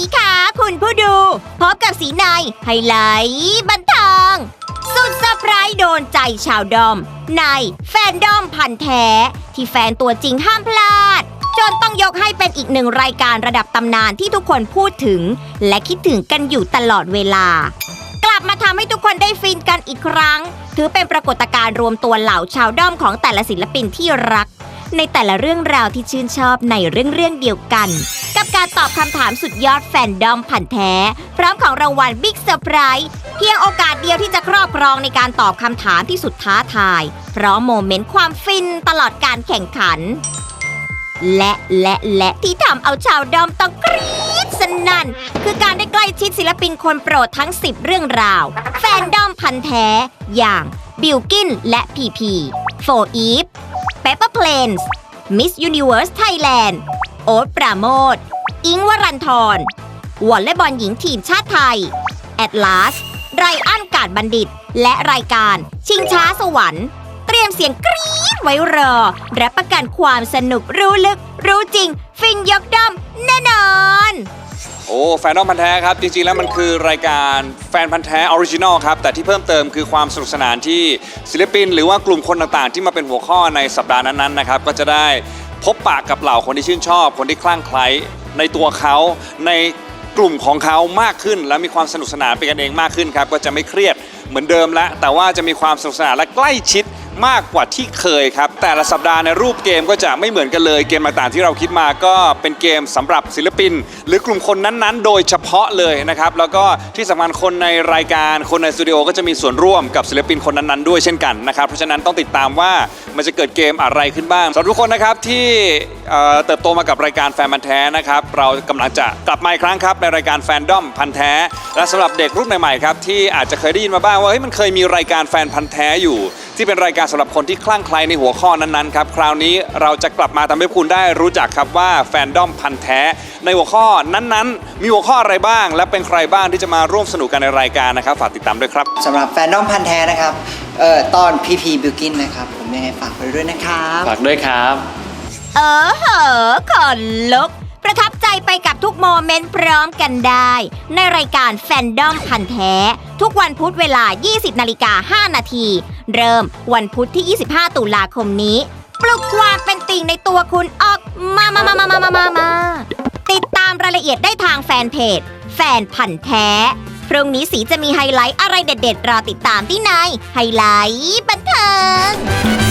ีคุณผู้ดู พบกับสีในไฮไลท์บันเทิงสุดเซอร์ไพรส์โดนใจชาวดอม ในแฟนดอมพันแท้ ที่แฟนตัวจริงห้ามพลาด จนต้องยกให้เป็นอีกหนึ่งรายการระดับตำนานที่ทุกคนพูดถึง และคิดถึงกันอยู่ตลอดเวลา กลับมาทำให้ทุกคนได้ฟินกันอีกครั้ง ถือเป็นปรากฏการณ์รวมตัวเหล่าชาวด้อมของแต่ละศิลปินที่รัก ในแต่ละเรื่องราวที่ชื่นชอบในเรื่องเรื่องเดียวกัน การตอบคำถามสุดยอดแฟนดอมผันแท้ พร้อมของรางวัลบิ๊กเซอร์ไพรส์เพียงโอกาสเดียวที่จะครอบครองในการตอบคำถามที่สุดท้าทาย เพราะโมเมนต์ความฟินตลอดการแข่งขัน และและและที่ทำเอาชาวดอมต้องกรี๊ดสนั่น คือการได้ใกล้ชิดศิลปินคนโปรดทั้ง 10 เรื่องราว แฟนดอมพันแท้ อย่างบิลกินและพีพีโฟอีฟเปเปอร์เพลนส์มิสยูนิเวิร์สไทยแลนด์โอ๊ตปราโมท อิงวรันทรวอลเลย์บอลหญิงทีมชาติไทย แอดลาส ไรอันกาดบัณฑิต และรายการ ชิงช้าสวรรค์ เตรียมเสียงกรี๊ดไว้รอ รับประกันความสนุกรู้ลึก รู้จริง ฟินยกดอมแน่นอน โอ้แฟนดอมพันธ์แท้ครับ จริง ๆ แล้วมันคือรายการแฟนพันธ์แท้ออริจินอลครับ แต่ที่เพิ่มเติมคือความสนุกสนานที่ศิลปิน หรือว่ากลุ่มคนต่างๆ ที่มาเป็นหัวข้อในสัปดาห์นั้นๆนะครับก็จะได้พบปะกับเหล่าคนที่ชื่นชอบ คนที่คลั่งไคล้ ในตัวเขาในกลุ่มของเขามากขึ้น และมีความสนุกสนานเป็นกันเองมากขึ้นครับก็จะไม่เครียดเหมือนเดิมล้วแต่ว่าจะมีความสนุกสนานและใกล้ชิดมากกว่าที่เคยครับ แต่ละสัปดาห์ในรูปเกมก็จะไม่เหมือนกันเลยเกมต่างๆที่เราคิดมาก็เป็นเกมสำหรับศิลปิน หรือกลุ่มคนนั้นๆ โดยเฉพาะเลยนะครับ แล้วก็ที่สำคัญคนในรายการคนในสตูดิโอก็จะมีส่วนร่วมกับศิลปินคนนั้นๆด้วยเช่นกันนะครับเพราะฉะนั้นต้องติดตามว่า มันจะเกิดเกมอะไรขึ้นบ้างสำหรับทุกคนนะครับที่เอ่อเติบโตมากับรายการแฟนพันธ์แท้นะครับ เรากำลังจะกลับมาอีกครั้งครับในรายการแฟนดอมพันธ์แท้ และสำหรับเด็กรุ่นใหม่ๆครับที่อาจจะเคยได้ยินมาบ้างว่าเฮ้ยมันเคยมีรายการแฟนพันธ์แท้อยู่ ที่เป็นรายการสำหรับคนที่คลั่งไคล้ในหัวข้อนั้นๆครับคราวนี้เราจะกลับมาทำให้คุณได้รู้จักครับว่าแฟนดอมพันธ์แท้ ในหัวข้อนั้นๆ มีหัวข้ออะไรบ้าง และเป็นใครบ้างที่จะมาร่วมสนุกกันในรายการนะครับฝากติดตามด้วยครับ สำหรับแฟนดอมพันธ์แท้นะครับ เออตอนพีพีบิวกินนะครับ ผมยังไงฝากไปด้วยนะครับ ฝากด้วยครับ เออเหอะขนลุก ประทับใจไปกับทุกโมเมนต์พร้อมกันได้ ในรายการแฟนดอมพันแท้ ทุกวันพุธเวลา 20 นาฬิกา 5 นาที เริ่มวันพุธที่ 25 ตุลาคมนี้ ปลุกความเป็นติ่งในตัวคุณออกมามามามามามามามาติดตามรายละเอียดได้ทางแฟนเพจ แฟนพันแท้ พรุ่งนี้สีจะมีไฮไลท์อะไรเด็ดๆ รอติดตามที่ในไฮไลท์บันเทิง